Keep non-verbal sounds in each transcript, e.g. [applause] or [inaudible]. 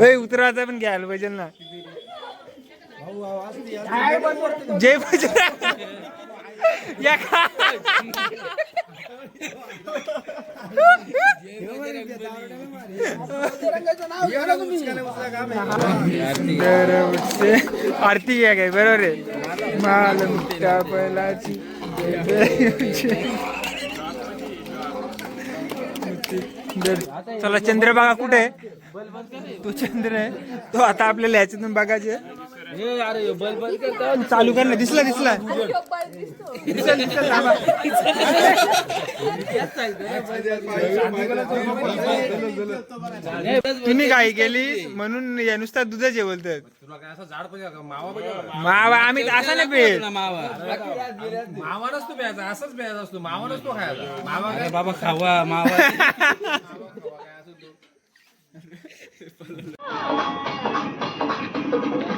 ए उतराचा पण घ्यायला पाहिजे ना. जय पाहिजे या का आरती घ्या काय? बरोबर आहे. माल मुक्ता बैलाची चला चंद्र बघा कुठे आहे? तो चंद्र आहे. तो आता आपल्याला ह्याच्यातून बघायचे चालू कर ना दिसला दिसला दिसल दिसल. थांबा. तुम्ही काय केली म्हणून या नुसता पाहिजे का मावा? मावा आम्ही असं नाही पेत. मावा नसतो प्यायचा असंच प्यायचा असतो. मावा नसतो खायचा. मावा बाबा खावा मावा. [laughs]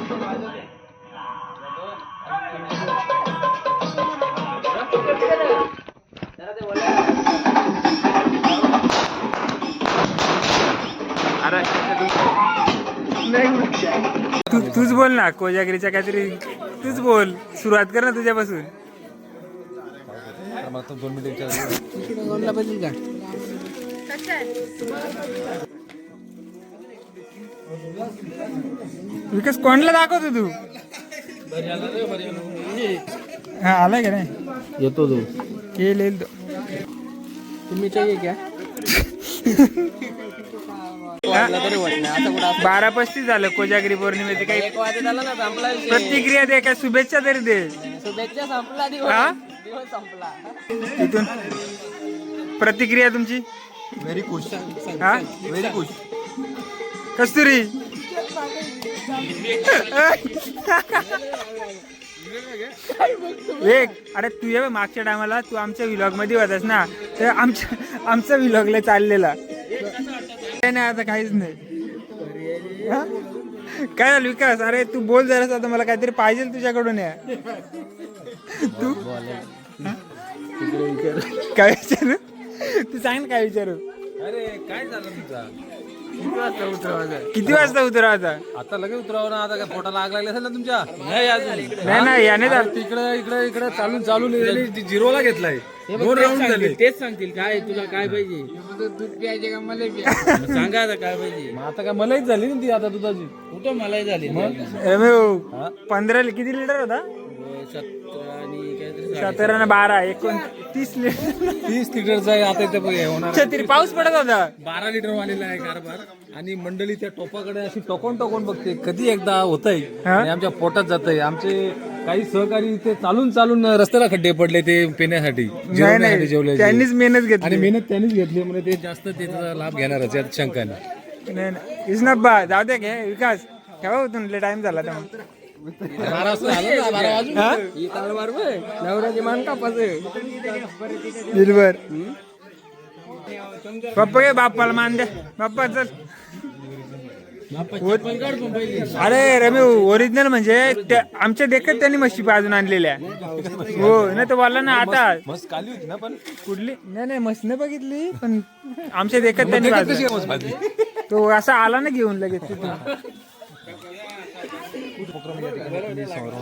तू तूच बोल ना कोजागिरीच्या काहीतरी. तूच बोल सुरुवात कर ना तुझ्यापासून. दोन मिनिट विचार विकास कोणला दाखवतो तू? हा आलाय का नाही? येतो तो. येईल येईल तो. तुम्ही चाहिए क्या बारा पस्तीस झालं कोजागिरी पौर्णिमेचे काही. प्रतिक्रिया दे काय शुभेच्छा तरी दे. शुभेच्छा संपला हा? संपला. इथून. प्रतिक्रिया तुमची? व्हेरी खुश. हा? व्हेरी खुश. कस्तुरी. एक अरे तू ये मागच्या टायमाला तू आमच्या विलॉगमध्ये होतास ना. तर आमच्या आमचा विलॉगला चाललेला. नाही आता काहीच नाही. काय झालं विकास? अरे तू बोल जरास आता मला काहीतरी पाहिजे तुझ्याकडून या. तू? काय विचारू तू सांग ना काय विचारू? अरे काय झालं तुझा? किती वाजता उतरावाचा आता लगेच उतरावं ना आता काय पोटाला आग लागली असेल ना तुमच्या? नाही नाही नाही याने झालं. इकडे इकडे इकडे चालून चालून झिरोला घेतलाय. दोन राऊंड झाले. तेच सांगतील काय तुला काय पाहिजे? दूध प्यायचे का मला सांगा आता काय पाहिजे. मग आता काय मलाच झाली ना ती आता दुधाची? कुठं मलाई झाली? रमेश, पंधरा किती लिटर होता? सतरा आणि ना बारा एकोण तीस लिटर. तीस लिटरचा आहे आता इथे हे होणार छत्री पाऊस पडत होता. बारा लिटर वालेला आहे कारभार. आणि मंडळी त्या टोपाकडे अशी टोकून टोकून बघते कधी एकदा होतंय. हा? आणि आमच्या पोटात जातंय. आमचे काही सहकारी ते चालून चालून रस्त्याला खड्डे पडले ते पिण्यासाठी जेवण्यासाठी जेवले. त्यांनीच मेहनत आणि घेतली मेहनत त्यांनीच घेतली म्हणजे ते जास्त त्याचा लाभ घेणारच यात शंका नाही. नाही जाऊ दे घे विकास. ठेवा तुमले टाइम झाला तर पप्पा घे बाप्पाला मान दे. बाप्पा चल अरे रमी ओरिजिनल म्हणजे त्या- आमच्या देखत त्यांनी म्हशी पाजून आणलेल्या. हो नाही तर बोलला ना आता. मस्त काली होती ना पण कुठली? नाही नाही म्हशी नाही बघितली पण आमच्या देखत त्यांनी पाजून. तो असा आला ना घेऊन लगेच तिथून.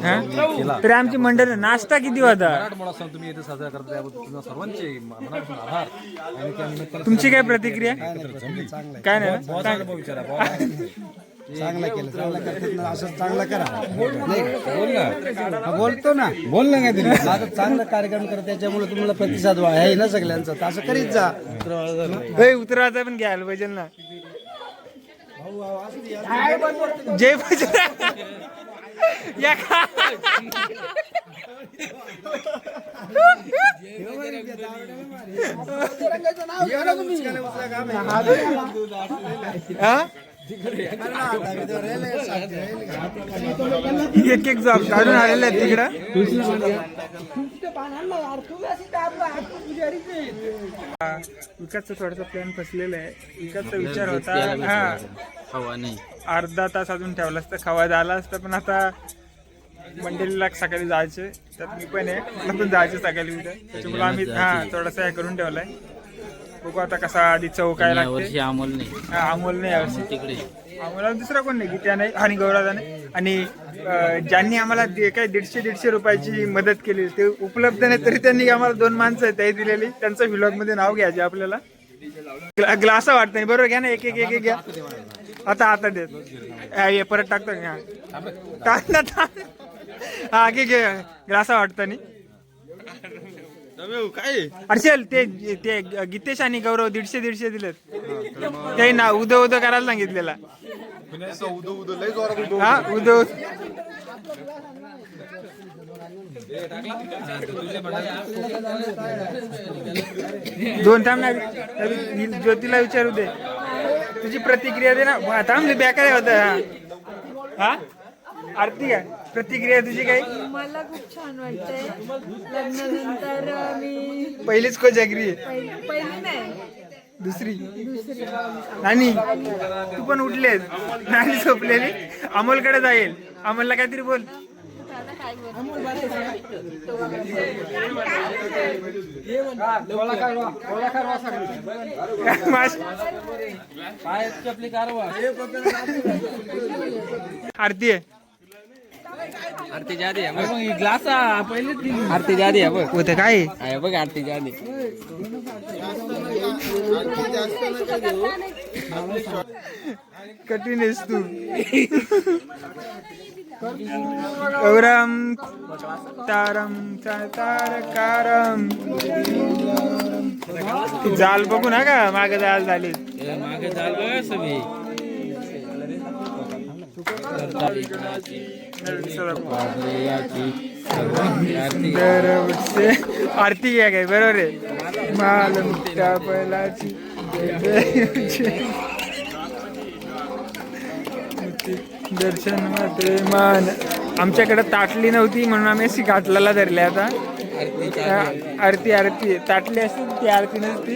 हा? तरी आमची मंडळ नाश्ता किती होता मराठमोळा सण तुम्ही इथे साजरा करता त्याबद्दल तुम्हाला सर्वांचे मनापासून आभार. आणि त्या निमित्तानं तुमची काय प्रतिक्रिया? काय नाही ना? बहुत सांग. अनुभव विचारा बहुत. चांगला केलं चांगला करतात ना असं चांगलं करा. नाही का? बोल ना. हा, बोलतो ना. बोल ना काय तरी आता चांगला कार्यक्रम करा त्याच्यामुळे तुम्हाला प्रतिसाद व्हा आहे ना सगळ्यांचा. तर असं करीत जा. ए, उतराचा पण घ्यायला पाहिजे ना. जय बजरंग का? हा? एक एक जॉब काढून आलेले आहेत तिकडं विकासचा थोडासा प्लॅन फसलेला आहे. विकासचा विचार होता हा. नाही. अर्धा तास अजून ठेवला असता खवा झाला असता पण आता मंडळीला सकाळी जायचे त्यात मी पण आहे. मला पण जायचं सकाळी उद्या. त्याच्यामुळे आम्ही हा थोडासा हे करून ठेवलाय. बघू आता कसा आधी चव काय लागते. अमोल नाही. हा, अमोल नाही यावर्षी तिकडे. आम्हाला दुसरा कोण नाही गीत्या नाही आणि गौराजा नाही. आणि अं, ज्यांनी आम्हाला दे- काय दीडशे दीडशे रुपयाची मदत केली ते उपलब्ध नाही तरी त्यांनी आम्हाला दोन माणसं आहेत ते दिलेली. त्यांचं व्हिलॉगमध्ये नाव घ्यायचे आपल्याला. ग्ला- ग्लास वाटत नाही बरोबर घ्या ना एक एक एक एक घ्या. आता आता देत हा, हे परत टाकतो? हा. टाक ना टाक. हा घे घे. ग्लासा वाटतं नाही. हो, काय? हर्षल ते ते गीतेश आणि गौरव दीडशे दीडशे दिलेत. ते ना उदो उदो करायला सांगितलेला. हा उदो दोन थांब ना ज्योतीला विचारू दे. तुझी प्रतिक्रिया दे ना. वा, थांब बेकार होत हा. आरती काय प्रतिक्रिया तुझी काही? मला खूप छान वाटतंय. लग्नानंतर मी पहिलीच को जगरी आहे पहिली पहिली नाही. दुसरी? नानी तू पण उठलेस. नानी झोपलेली. अमोलकडे जाईल. अमोलला काहीतरी बोल. माश- आपली कारवा आरती आहे. आरती जादी आहे बघ ही ग्लास पहिले आरती जादी आहे बघ. होतं काय? आहे बघ आरती जादी. कठीण आहेस तू. गौरम तारम तारकारम जाल बघू ना का? मागे जाल झाली. मागे चाल बघ सगळी. आरती घ्या काय बरोबर आहे माल मुक्ता बैलाची दर्शन मात्रे मान आमच्याकडे ताटली नव्हती म्हणून आम्ही अशी घाटलाला धरले आता. आरती आरती ताटली असते ती आरती नसती.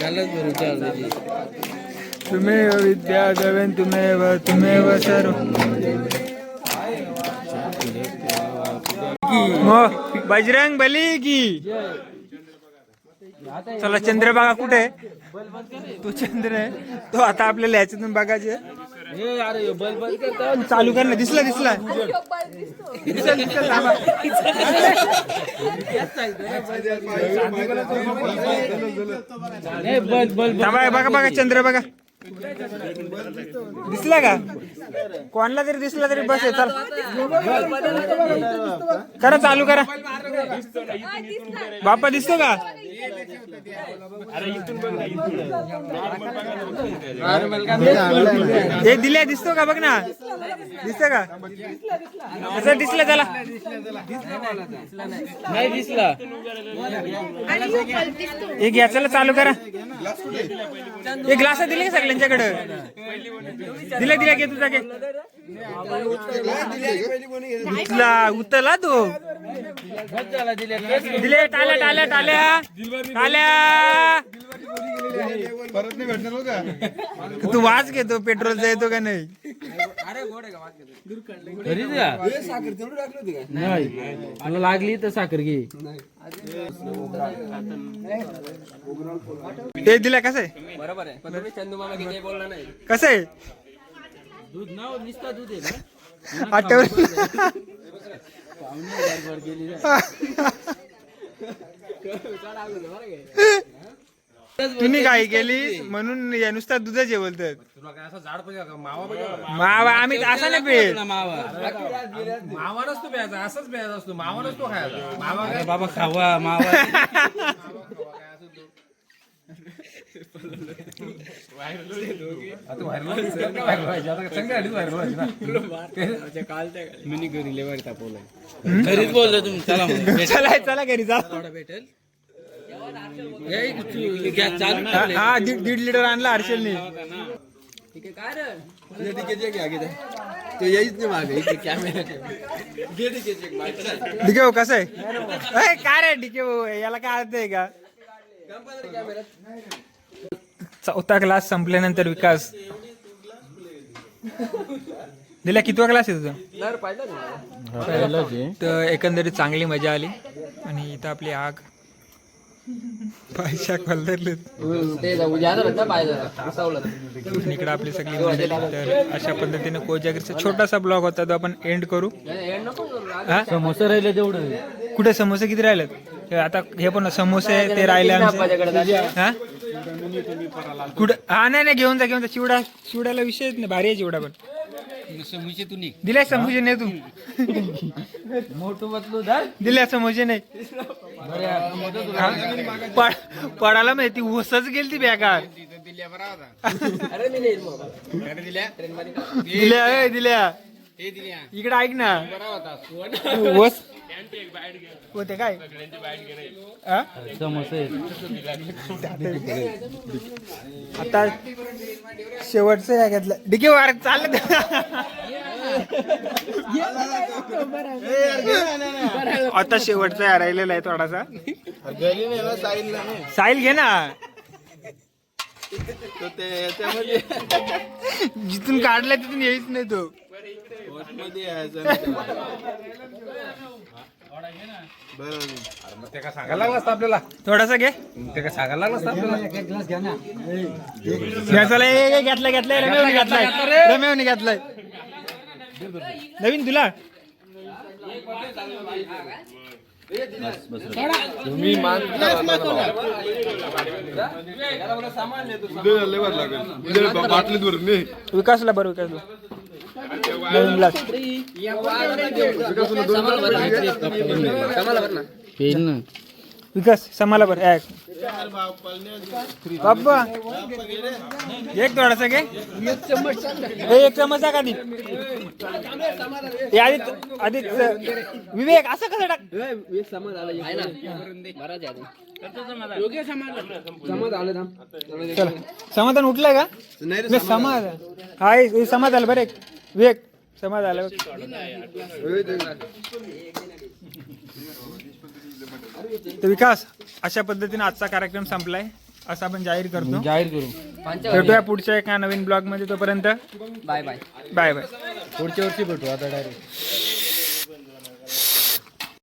घालच भरून चालू तुम्हेव विद्या देवेन तुम्हेव तुम्हेव सर्व. मग बजरंग बली की. चला चंद्रबागा कुठे? आहे तो चंद्र आहे. तो आता आपल्याला याच्यातून बघायचे. हे अरे करता चालू कर ना दिसला दिसला। दिसला दिसला थांबा. बल बल थांबा बघा बघा चंद्र बघा। दिसला का? कोणाला तरी दिसला तरी बस आहे, चल. करा चालू करा. बाप्पा दिसतो का? हे दिल्या दिसतो का? बघ ना. दिसतो का? असं दिसलं त्याला. नाही दिसला. हे घ्या चला चालू करा. हे ग्लास दिले का सगळ्यांच्याकडे? दिले दिले घे तुझा घे. उतला उतला तो. झाला दिले टाल्या टाल्या टाल्या. टाल्या. तू वाच घेतो पेट्रोलचा येतो का नाही? का नाही. तुला लागली तर साखर घे. ते दिलं कसं आहे? बरोबर आहे. नाही. कसं आहे? दूध नाव निसता दूध आहे ना? [laughs] आठवलं [laughs] तुम्ही काय केली? म्हणून या नुसता दुधाचे जे बोलतात. तुला काय असं झाड पाहिजे का? मावा पाहिजे का? मावा आम्ही असं नाही पेत मावा. मावा नसतो प्यायचा असंच प्यायचा असतो. मावा नसतो खायचा. मावा बाबा खावा मावा. [laughs] आता व्हायरल व्हायरल व्हायची. आता चांगली आलीच व्हायरल व्हायची. ना. मिनी घरी लेवारी तापवलाय. घरीच बोललो तुम्ही. चला मग. [laughs] चला चला घरी जा. भेटेल. चालू हा हा, दीड दीड लिटर आणला हर्षलने. तो येईच नाही मागे. इथे कॅमेरा डिके भाऊ कसं आहे? अय, काय रे डिके भाऊ? याला काय अर्थ आहे का? चौथा क्लास संपल्यानंतर विकास. दिल्या कितवा क्लास आहे तुझा? तर एकंदरीत चांगली मजा आली. आणि इथं आपली आग. पैशा कलरले इकडे आपली सगळी तर अशा पद्धतीने कोजागिरीचा छोटासा ब्लॉग होता तो आपण एंड करू. हा? समोसा राहिले तेवढं कुठे समोसे किती राहिलेत? आता हे पण समोसे ते राहिले हा कुठे? हा नाही नाही घेऊन जा घेऊन जा. चिवडा चिवड्याला विषयच नाही भारी आहे चिवडा पण. दिलाय समोसे नाही तू. मोठं बदलू धर. दिल्या समोसे नाही. हा? पड- पडायला माहिती उसच गेली ती बेकार. दिल्या. ए, दिल्या. इकडे ऐक ना. होते हा? समोसे. आता शेवटचं या घेतलं. डिके वार चाललं आता शेवटचा या राहिलेला आहे थोडासा. साहिल घे ना. जिथून काढलाय तिथून येईच नाही तो. सांगायला लागला असतं आपल्याला? थोडासा घे. ते काय सांगायला लागला असतं आपल्याला? घ्यायचा घेतलाय घेतलाय रमेवने घेतलाय रमेवने घेतलाय नवीन तुला तुम्ही मान विकासला बरं विकासला नवीन ग्लास विकास समाला बरं. एक. बाप्पा. एक थोडासा घे. एक चमचा का दी हे आदित आदित विवेक असं कसं टाक? चला. समाधान उठलंय का? नाही, समाधान. हा हे- समाधान बरं एक. विवेक समाधान आलं तर विकास अशा पद्धतीने आजचा कार्यक्रम संपलाय. असं आपण जाहीर करतो. जाहीर करू. भेटूया पुढच्या एका नवीन ब्लॉगमध्ये तोपर्यंत. Bye bye. Bye bye. पुढच्या वर्षी भेटू आता डायरेक्ट